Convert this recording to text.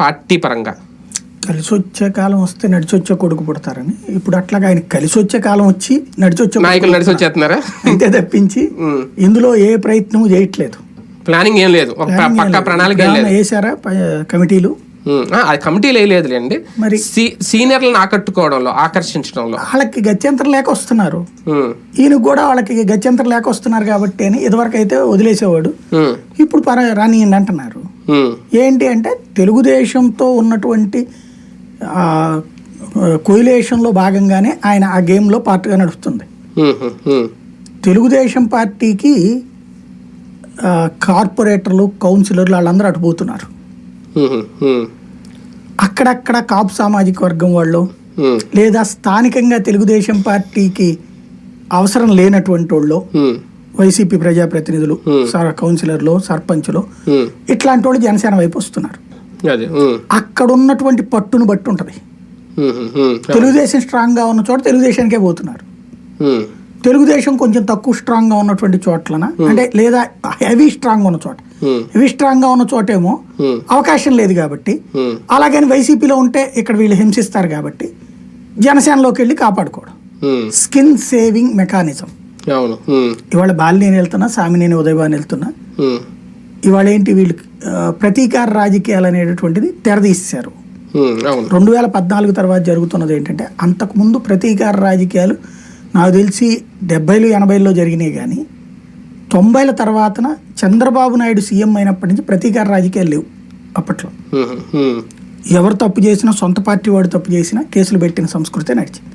Party పరంగా కలిసి వచ్చే కాలం వస్తే నడిచి వచ్చే కొడుకు పుడతారని. ఇప్పుడు అట్లాగా ఆయన కలిసి వచ్చే కాలం వచ్చి నడిచి వచ్చే నాయకులు నడిచి వచ్చేస్తున్నారా అంతే తప్పించి. ఇందులో ఏ ప్రయత్నం చేయట్లేదు. ప్లానింగ్ ఏం లేదు. పక్కా ప్రణాళిక ప- కమిటీలు? అది కమిటీలు వేయలేదులేండి మరి సీనియర్లను ఆకట్టుకోవడంలో ఆకర్షించడంలో. వాళ్ళకి గత్యంతరం లేక వస్తున్నారు. ఈయన కూడా వాళ్ళకి గత్యంతరం లేక వస్తున్నారు కాబట్టి అని ఇదివరకు అయితే వదిలేసేవాడు ఇప్పుడు పర రానియండి అంటున్నారు. ఏంటి అంటే తెలుగుదేశంతో ఉన్నటువంటి కొయిలేషన్లో భాగంగానే ఆయన ఆ గేమ్లో పార్ట్గా నడుస్తుంది. ఉమ్, ఉమ్, తెలుగుదేశం పార్టీకి కార్పొరేటర్లు కౌన్సిలర్లు వాళ్ళందరూ అటుపోతున్నారు అక్కడక్కడ కాపు సామాజిక వర్గం వాళ్ళు లేదా స్థానికంగా తెలుగుదేశం పార్టీకి అవసరం లేనటువంటి వాళ్ళు వైసీపీ ప్రజాప్రతినిధులు Hmm. సర్ కౌన్సిలర్లు సర్పంచులు ఉమ్, ఇట్లాంటి వాళ్ళు జనసేన వైపు వస్తున్నారు. ఉమ్, అక్కడ ఉన్నటువంటి పట్టును బట్టి ఉంటుంది. తెలుగుదేశం స్ట్రాంగ్గా ఉన్న చోట తెలుగుదేశానికే పోతున్నారు. తెలుగుదేశం కొంచెం తక్కువ స్ట్రాంగ్గా ఉన్నటువంటి చోట్లన? అంటే లేదా హెవీ స్ట్రాంగ్ ఉన్న చోట. హెవీ స్ట్రాంగ్గా ఉన్న చోటేమో అవకాశం లేదు కాబట్టి. అలాగని వైసీపీలో ఉంటే ఇక్కడ వీళ్ళు హింసిస్తారు కాబట్టి జనసేనలోకి వెళ్ళి కాపాడుకోవడం. స్కిన్ సేవింగ్ మెకానిజం అవును. ఉమ్, ఇవాళ బాలినేని వెళ్తున్నా సామినేని ఉదయభాన్ వెళ్తున్నా. ఇవాళ ఏంటి వీళ్ళు ప్రతీకార రాజకీయాలు అనేటటువంటిది తెరదీశారు. రెండు వేల పద్నాలుగు తర్వాత జరుగుతున్నది ఏంటంటే అంతకుముందు ప్రతీకార రాజకీయాలు నాకు తెలిసి డెబ్బైలు ఎనభైలో జరిగినాయి కానీ తొంభైల తర్వాతన చంద్రబాబు నాయుడు సీఎం అయినప్పటి నుంచి ప్రతీకార రాజకీయాలు లేవు అప్పట్లో. ఎవరు తప్పు చేసినా సొంత పార్టీ వాడు తప్పు చేసినా కేసులు పెట్టిన సంస్కృతే నడిచింది.